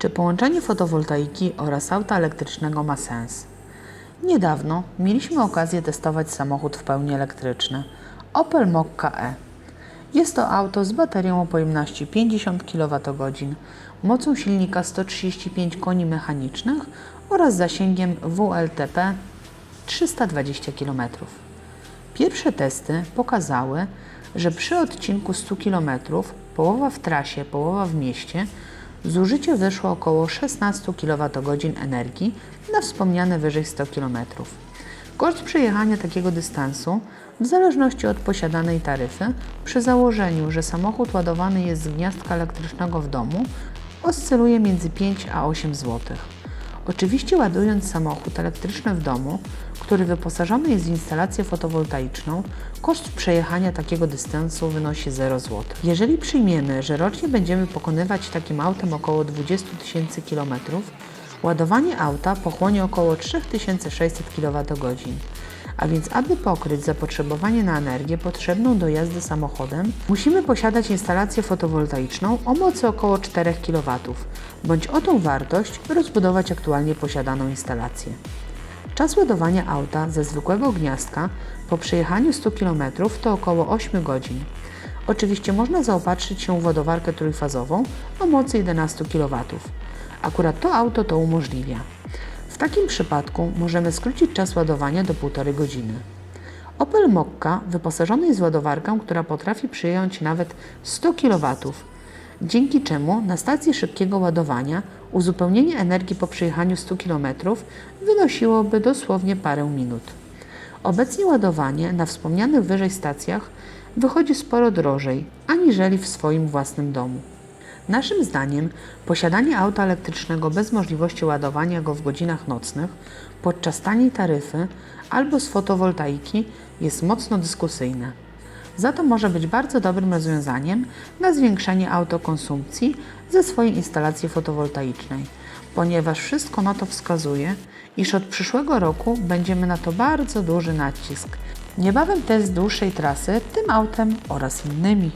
Czy połączenie fotowoltaiki oraz auta elektrycznego ma sens? Niedawno mieliśmy okazję testować samochód w pełni elektryczny Opel Mokka E. Jest to auto z baterią o pojemności 50 kWh, mocą silnika 135 koni mechanicznych oraz zasięgiem WLTP 320 km. Pierwsze testy pokazały, że przy odcinku 100 km, połowa w trasie, połowa w mieście, zużycie wyszło około 16 kWh energii na wspomniane wyżej 100 km. Koszt przejechania takiego dystansu, w zależności od posiadanej taryfy, przy założeniu, że samochód ładowany jest z gniazdka elektrycznego w domu, oscyluje między 5 a 8 zł. Oczywiście ładując samochód elektryczny w domu, który wyposażony jest w instalację fotowoltaiczną, koszt przejechania takiego dystansu wynosi 0 zł. Jeżeli przyjmiemy, że rocznie będziemy pokonywać takim autem około 20 tysięcy km, ładowanie auta pochłonie około 3600 kWh. A więc, aby pokryć zapotrzebowanie na energię potrzebną do jazdy samochodem, musimy posiadać instalację fotowoltaiczną o mocy około 4 kW, bądź o tą wartość rozbudować aktualnie posiadaną instalację. Czas ładowania auta ze zwykłego gniazdka po przejechaniu 100 km to około 8 godzin. Oczywiście można zaopatrzyć się w ładowarkę trójfazową o mocy 11 kW. Akurat to auto to umożliwia. Takim przypadku możemy skrócić czas ładowania do 1,5 godziny. Opel Mokka wyposażony jest w ładowarkę, która potrafi przyjąć nawet 100 kW, dzięki czemu na stacji szybkiego ładowania uzupełnienie energii po przejechaniu 100 km wynosiłoby dosłownie parę minut. Obecnie ładowanie na wspomnianych wyżej stacjach wychodzi sporo drożej aniżeli w swoim własnym domu. Naszym zdaniem posiadanie auta elektrycznego bez możliwości ładowania go w godzinach nocnych podczas taniej taryfy albo z fotowoltaiki jest mocno dyskusyjne. Za to może być bardzo dobrym rozwiązaniem na zwiększenie autokonsumpcji ze swojej instalacji fotowoltaicznej, ponieważ wszystko na to wskazuje, iż od przyszłego roku będziemy na to bardzo duży nacisk. Niebawem test dłuższej trasy tym autem oraz innymi.